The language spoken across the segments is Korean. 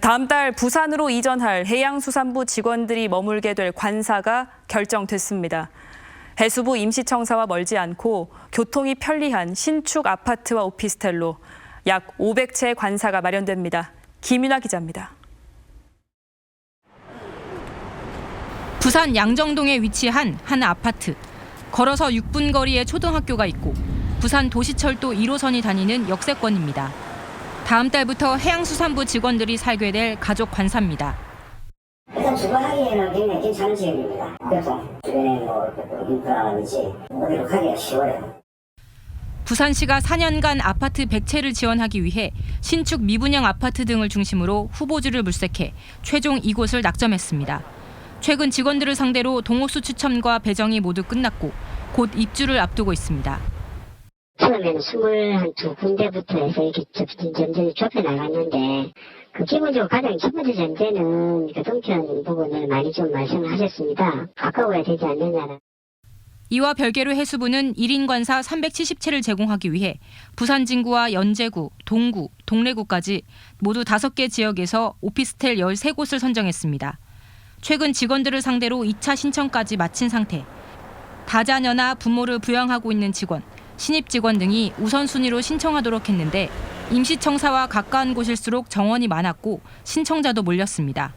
다음 달 부산으로 이전할 해양수산부 직원들이 머물게 될 관사가 결정됐습니다. 해수부 임시청사와 멀지 않고 교통이 편리한 신축 아파트와 오피스텔로 약 500채의 관사가 마련됩니다. 김윤아 기자입니다. 부산 양정동에 위치한 한 아파트. 걸어서 6분 거리에 초등학교가 있고 부산 도시철도 1호선이 다니는 역세권입니다. 다음 달부터 해양수산부 직원들이 살게 될 가족 관사입니다. 일단 주거하기에는 굉장히 괜찮은 지역입니다. 교통, 주변에 뭐 인프라든지 어디로 가기가 쉬워요. 부산시가 4년간 아파트 100채를 지원하기 위해 신축 미분양 아파트 등을 중심으로 후보지를 물색해 최종 이곳을 낙점했습니다. 최근 직원들을 상대로 동호수 추첨과 배정이 모두 끝났고 곧 입주를 앞두고 있습니다. 처음에는 21 군데부터 해서 이렇게 점점 좁혀 나갔는데, 그 기본적으로 가장 첫 번째 전제는 교통편 부분을 많이 좀 말씀하셨습니다. 가까워야 되지 않느냐는. 이와 별개로 해수부는 1인 관사 370채를 제공하기 위해 부산 진구와 연제구, 동구, 동래구까지 모두 5개 지역에서 오피스텔 13곳을 선정했습니다. 최근 직원들을 상대로 2차 신청까지 마친 상태. 다자녀나 부모를 부양하고 있는 직원, 신입 직원 등이 우선순위로 신청하도록 했는데 임시청사와 가까운 곳일수록 정원이 많았고 신청자도 몰렸습니다.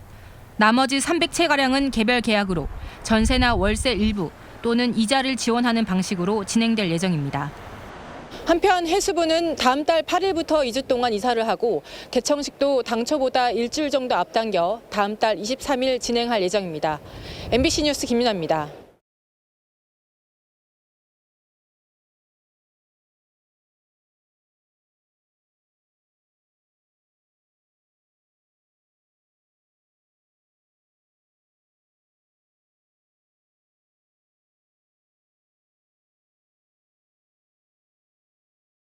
나머지 300채가량은 개별 계약으로 전세나 월세 일부 또는 이자를 지원하는 방식으로 진행될 예정입니다. 한편 해수부는 다음 달 8일부터 2주 동안 이사를 하고 개청식도 당초보다 일주일 정도 앞당겨 다음 달 23일 진행할 예정입니다. MBC 뉴스 김윤아입니다.